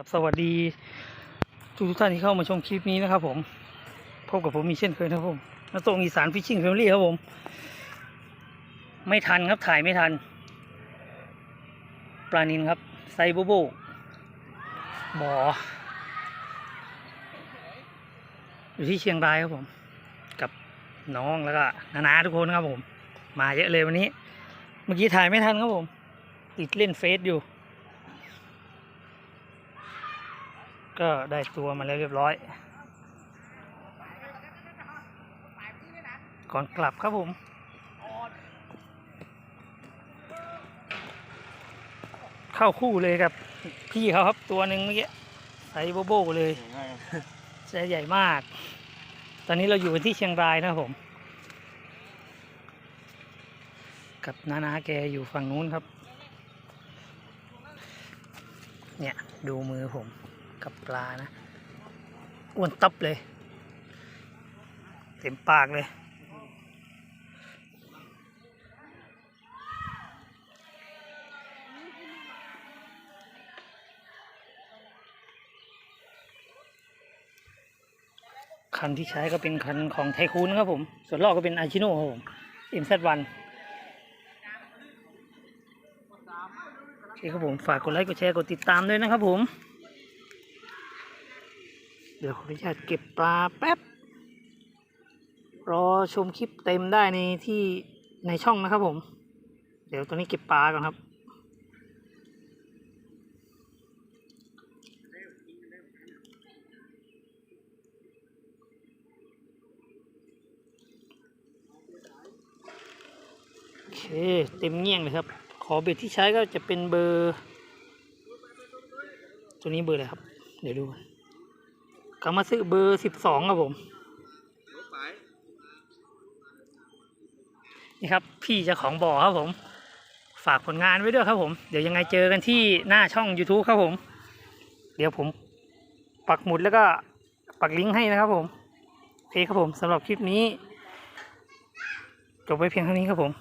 ครับสวัสดีทุกท่านที่เข้ามาชมคลิปนี้นะครับผมพบกับผมมีเช่นเคยนะครับผมนักตรงอีสานฟิชชิ่งแฟมิลี่ครับผม ไม่ทันครับถ่ายไม่ทัน ปลานินครับไซโบโบบ่ออยู่ที่เชียงรายครับผม กับน้องแล้วก็นานาทุกคนครับผม มาเยอะเลยวันนี้ เมื่อกี้ถ่ายไม่ทันครับผม ติดเล่นเฟซอยู่ ก็ได้ตัวมาแล้วเรียบร้อย ก่อนกลับครับผมเข้าคู่เลยกับ พี่เขาครับตัวหนึ่งเมื่อกี้ไซส์โบโบเลยไซส์ใหญ่มาก ตอนนี้เราอยู่กันที่เชียงรายนะครับผม กับนานาแกอยู่ฝั่งนู้นครับ เนี่ย ดูมือผม กับปลานะอ้วนตับเลย เต็มปากเลย คันที่ใช้ก็เป็นคันของไทคูนครับผม ส่วนลอกก็เป็นอาชิโน่ครับผม MZ1 โอเคครับผม ฝากกดไลค์ กดแชร์ กดติดตามด้วยนะครับผม เดี๋ยวขออนุญาตเก็บปลาแป๊บ รอชมคลิปเต็มได้ในที่ในช่องนะครับผม เดี๋ยวตอนนี้เก็บปลาก่อนครับโอเคเต็มเงี้ยงเลยครับ ขอเบ็ดที่ใช้ก็จะเป็นเบอร์ ตัวนี้เบอร์อะไรครับ เดี๋ยวดูก่อน กำมาซื้อเบอร์สิบสองครับผมนี่ครับ พี่เจ้าของบ่อครับผม ฝากผลงานไว้ด้วยครับผม เดี๋ยวยังไงเจอกันที่หน้าช่อง YouTube ครับผม เดี๋ยวผมปักหมุดแล้วก็ปักลิงก์ให้นะครับผมโอเคครับผมสำหรับคลิปนี้ จบไว้เพียงเท่านี้ครับผม